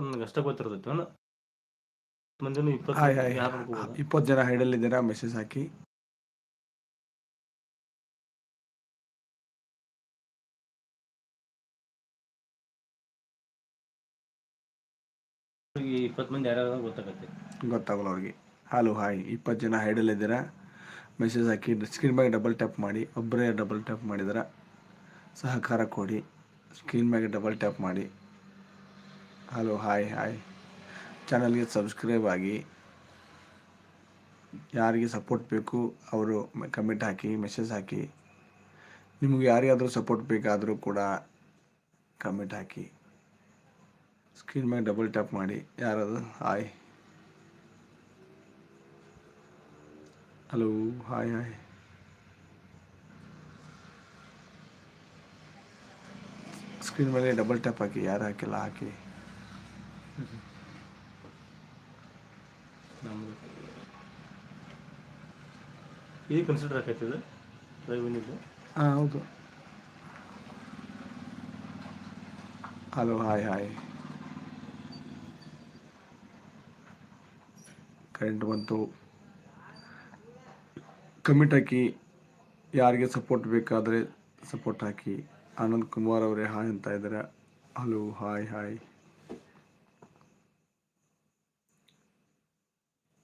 ನನಗೆ ಅಷ್ಟೇ ಗೊತ್ತಿರ್ತೈತಿ. ಅವನು ಮಂದಿನು ಇಪ್ಪತ್ತು ಯಾರು ನೋಡ್ಕೋಬೋದಾ? ಇಪ್ಪತ್ತು ಜನ ಹೈಡಲ್ಲಿದ್ದೀರಾ ಮೆಸೇಜ್ ಹಾಕಿ. ಇಪ್ಪತ್ತು ಮಂದಿ ಯಾರ್ಯಾರು ಗೊತ್ತಾಗತ್ತೆ. ಗೊತ್ತಾಗಲ್ಲ ಅವ್ರಿಗೆ. ಹಲೋ ಹಾಯ್ ಇಪ್ಪತ್ತು ಜನ ಹೈಡಲ್ಲಿದ್ದೀರಾ ಮೆಸೇಜ್ ಹಾಕಿ ಸ್ಕ್ರೀನ್ ಬ್ಯಾಗ್ ಡಬಲ್ ಟ್ಯಾಪ್ ಮಾಡಿ. ಒಬ್ಬರೇ ಡಬಲ್ ಟ್ಯಾಪ್ ಮಾಡಿದ್ರೆ. ಸಹಕಾರ ಕೊಡಿ. ಸ್ಕ್ರೀನ್ ಬ್ಯಾಗ್ ಡಬಲ್ ಟ್ಯಾಪ್ ಮಾಡಿ. Hello, hi hi. ಚಾನಲ್ಗೆ ಸಬ್ಸ್ಕ್ರೈಬ್ ಆಗಿ. ಯಾರಿಗೆ ಸಪೋರ್ಟ್ ಬೇಕು, ಅವರು ಕಮೆಂಟ್ ಹಾಕಿ ಮೆಸೇಜ್ ಹಾಕಿ. ನಿಮಗೆ ಯಾರಿಗಾದರೂ ಸಪೋರ್ಟ್ ಬೇಕಾದರೂ ಕೂಡ ಕಮೆಂಟ್ ಹಾಕಿ. ಸ್ಕ್ರೀನ್ ಮೇಲೆ ಡಬಲ್ ಟ್ಯಾಪ್ ಮಾಡಿ. ಯಾರಾದರೂ hi hello hi hi screen ಮೇಲೆ ಡಬಲ್ ಟ್ಯಾಪ್ ಹಾಕಿ. ಯಾರು ಹಾಕಿಲ್ಲ, ಹಾಕಿ. ನಮ್ದು ಇದು? ಕನ್ಸಿಡರ್ ಆಕೈತಿದು ರೆವಿನ್ಯೂದು ಹಾಂ, ಹೌದು. ಹಲೋ ಹಾಯ್ ಹಾಯ್ ಕರೆಂಟ್ ಬಂತು. ಕಮಿಟ್ ಹಾಕಿ, ಯಾರಿಗೆ ಸಪೋರ್ಟ್ ಬೇಕಾದರೆ ಸಪೋರ್ಟ್ ಹಾಕಿ. ಆನಂದ್ ಕುಮಾರ್ ಅವರೇ ಹಾಯ್ ಅಂತ ಇದ್ದಾರೆ. ಹಲೋ ಹಾಯ್ ಹಾಯ್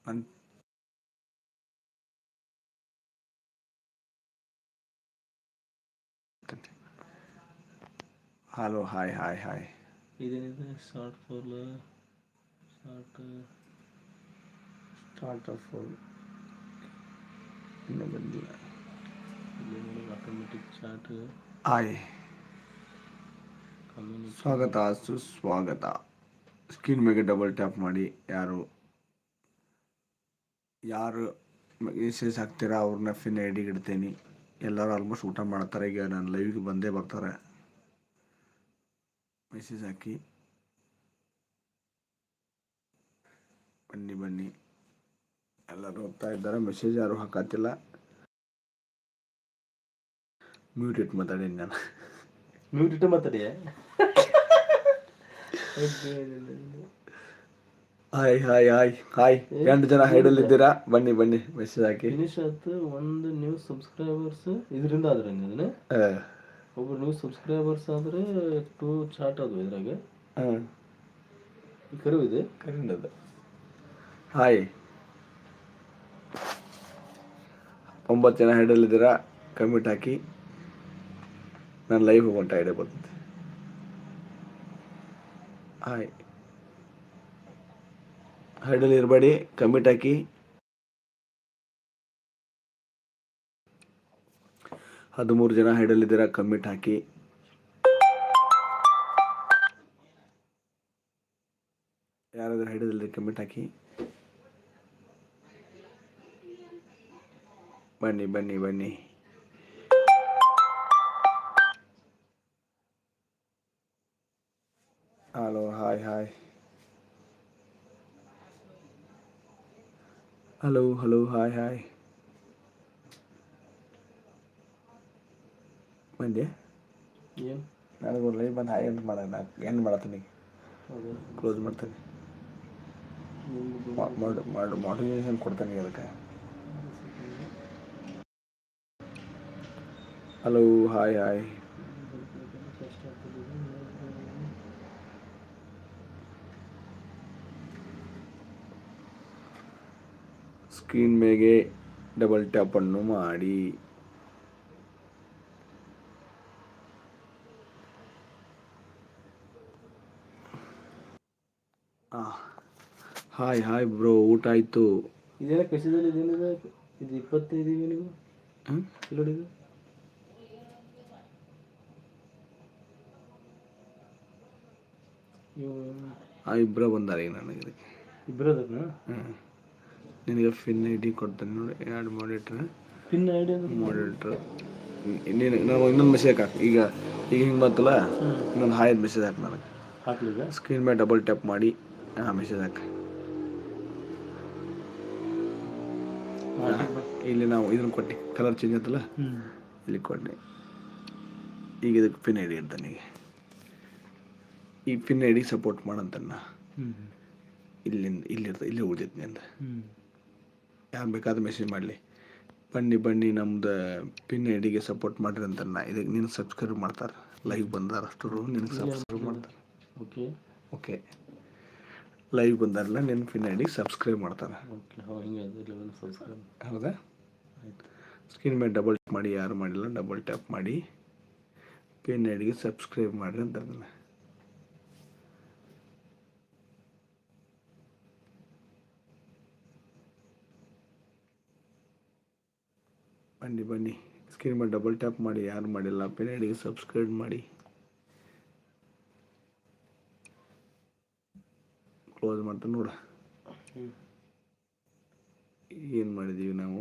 ನನ್ ಹಲೋ ಹಾಯ್ ಹಾಯ್ ಹಾಯ್ ಇದೇನಿದೆ? Short pole short start off ಇನ್ನೂ ಬಂದಿಲ್ಲ. ಆಟೋಮೆಟಿಕ್ ಚಾರ್ಟ್ ಹಾಯ್ ಸ್ವಾಗತ ಸುಸ್ವಾಗತ. ಸ್ಕ್ರೀನ್ ಮೇಲೆ ಡಬಲ್ ಟ್ಯಾಪ್ ಮಾಡಿ ಯಾರು ಯಾರು ಮೆಸೇಜ್ ಹಾಕ್ತೀರಾ ಅವ್ರನ್ನ ಫಿನ್ ಐ ಡಿಗೆ ಇಡ್ತೀನಿ ಎಲ್ಲರೂ ಆಲ್ಮೋಸ್ಟ್ ಊಟ ಮಾಡ್ತಾರೆ ಈಗ ನಾನು ಲೈವ್ಗೆ ಬಂದೇ ಬರ್ತಾರೆ. ಮೆಸೇಜ್ ಹಾಕಿ ಬನ್ನಿ ಬನ್ನಿ ಎಲ್ಲರೂ ಹೋಗ್ತಾ ಇದ್ದಾರೆ ಮೆಸೇಜ್ ಯಾರು ಹಾಕತ್ತಿಲ್ಲ ಮ್ಯೂಟ್ ಇಟ್ಟು ಮಾತಾಡಿ ನಾನು ಮ್ಯೂಟ್ ಇಟ್ಟು ಮಾತಾಡಿ ಹಾಯ್ ಹಾಯ್ ಹಾಯ್ ಹಾಯ್ ಎಂಟು ಜನ ಹೈಡಲ್ಲಿದ್ದೀರಾ ಬನ್ನಿ ಬನ್ನಿ ಮೆಸೇಜ್ ಹಾಕಿ ಫಿನಿಶ್ ಆಯ್ತು ಒಂದು ನ್ಯೂ ಸಬ್ಸ್ಕ್ರೈಬರ್ಸ್ ಇದರಿಂದ ಆದ್ರೆ ಇದನ್ನ ಆ, ಒಬ್ರು ನ್ಯೂ ಸಬ್ಸ್ಕ್ರೈಬರ್ಸ್ ಆದ್ರೆ ಟೂ ಚಾಟ್ ಅದು ಇದ್ರಾಗ. ಈ ಕರು ಇದೆ? ಕನ್ನಡದ ಹಾಯ್ ಒಂಬತ್ತು ಜನ ಹೈಡಲ್ಲಿದ್ದೀರಾ ಕಮೆಂಟ್ ಹಾಕಿ. ನಾನು ಲೈವ್ ಹೋಗೋಂಟ ಐಡಿಯಾ ಬರ್ತದೆ ಹಾಯ್ ಹೈಡಲ್ಲಿ ಇರಬೇಡಿ. ಕಮೆಂಟ್ ಹಾಕಿ. ಹದಿಮೂರು ಜನ ಹೈಡಲ್ಲಿದ್ದೀರಾ ಕಮೆಂಟ್ ಹಾಕಿ. ಯಾರಾದ್ರೂ ಹೈಡಲ್ಲಿ ಕಮೆಂಟ್ ಹಾಕಿ. ಬನ್ನಿ ಬನ್ನಿ ಬನ್ನಿ. Hello hi hi hello hello hi hi ಬಂದೆ. ಏನು? ನನಗೆ ಲೈವ್ ಬಂದು ಹಾಯ್ ಎಂಡ್ ಮಾಡ ಎಂಡ್ ಮಾಡತ್ತೀನಿ. ಕ್ಲೋಸ್ ಮಾಡ್ತೀನಿ. ಮಾಡ್ ಮಾಡ್ ಮಾಡಿಫಿಕೇಶನ್ ಕೊಡ್ತಾನೆ ಅದಕ್ಕೆ. ಹಲೋ ಹಾಯ್ ಹಾಯ್ ಸ್ಕ್ರೀನ್ ಮೇಗೆ ಡಬಲ್ ಟ್ಯಾಪನ್ನು ಮಾಡಿ. ಹಾಯ್ ಹಾಯ್ ಬ್ರೋ ಊಟ ಆಯಿತು. ಇದೇನ ಕಸಿದಲ್ಲಿ ಇದೇನಿದೆ ಇದು ಇಪ್ಪತ್ತೈದು ಇವೆ ನೀವು. ಹ್ಞೂ ನೋಡಿ ಆ ಇಬ್ಬರ ಬಂದಾರೆ ಈಗ ನನಗೆ ಇದಕ್ಕೆ. ಇಬ್ಬರು ಹ್ಞೂ ನಿನಗೆ ಫಿನ್ ಐ ಡಿ ಕೊಡ್ತೇನೆ ನೋಡಿ ಆ್ಯಡ್ ಮಾಡಿಟ್ರೆ ಪಿನ್ ಐಡಿ ಡಿ ಮಾಡಿಟ್ರೆ ನೀನು ನಾವು ಇನ್ನೊಂದು ಮೆಸೇಜ್ ಹಾಕಿ ಈಗ ಈಗ ಹಿಂಗೆ ಬಂತಲ್ಲ? ಇನ್ನೊಂದು ಹಾಯ್ ಮೆಸೇಜ್ ಹಾಕಿ ನನಗೆ. ಹಾಕ್ಲಿಲ್ಲ ಸ್ಕ್ರೀನ್ ಮೇಲೆ ಡಬಲ್ ಟ್ಯಾಪ್ ಮಾಡಿ. ಹಾಂ ಮೆಸೇಜ್ ಹಾಕ ಇಲ್ಲಿ ನಾವು ಇದನ್ನು ಕೊಟ್ಟೆ ಕಲರ್ ಚೇಂಜ್ ಆಯ್ತಲ್ಲ ಇಲ್ಲಿ ಕೊಟ್ಟೆ. ಈಗ ಇದಕ್ಕೆ ಪಿನ್ ಐ ಡಿ ಇರ್ತಾನೆ ಈ ಪಿನ್ ಐ ಡಿ ಸಪೋರ್ಟ್ ಮಾಡಂತನ್ನ ಇಲ್ಲಿಂದ ಇಲ್ಲಿರ್ತ ಇಲ್ಲೇ ಉಳಿದೈತಿ ಹ್ಞೂ ಯಾರು ಬೇಕಾದ ಮೆಸೇಜ್ ಮಾಡಲಿ. ಬನ್ನಿ ಬನ್ನಿ ನಮ್ದು ಪಿನ್ ಐಡಿಗೆ ಸಪೋರ್ಟ್ ಮಾಡಿರಿ ಅಂತ ಇದಕ್ಕೆ ನೀನು ಸಬ್ಸ್ಕ್ರೈಬ್ ಮಾಡ್ತಾರೆ. ಲೈವ್ ಬಂದಾರ ಅಷ್ಟು ನಿನಗೆ ಸಬ್ಸ್ಕ್ರೈಬ್ ಮಾಡ್ತಾರೆ. ಓಕೆ ಓಕೆ ಲೈವ್ ಬಂದಾರಲ್ಲ ನಿನ್ನ ಪಿನ್ ಐಡಿಗೆ ಸಬ್ಸ್ಕ್ರೈಬ್ ಮಾಡ್ತಾರೆ. ಹೌದಾ? ಸ್ಕ್ರೀನ್ ಮೇಲೆ ಡಬಲ್ ಟ್ಯಾಪ್ ಮಾಡಿ ಯಾರು ಮಾಡಿಲ್ಲ ಡಬಲ್ ಟ್ಯಾಪ್ ಮಾಡಿ. ಪಿನ್ ಐಡಿಗೆ ಸಬ್ಸ್ಕ್ರೈಬ್ ಮಾಡಿ ಅಂತ ಅದನ್ನ ಬನ್ನಿ ಬನ್ನಿ. ಸ್ಕ್ರೀನ್ ಮೇಲೆ ಡಬಲ್ ಟ್ಯಾಪ್ ಮಾಡಿ ಯಾರು ಮಾಡಿಲ್ಲ ಪಿನ್ ಐಡಿಗೆ ಸಬ್ಸ್ಕ್ರೈಬ್ ಮಾಡಿ. ಕ್ಲೋಸ್ ಮಾಡ್ತಾನೆ ನೋಡ. ಏನು ಮಾಡಿದ್ದೀವಿ ನಾವು?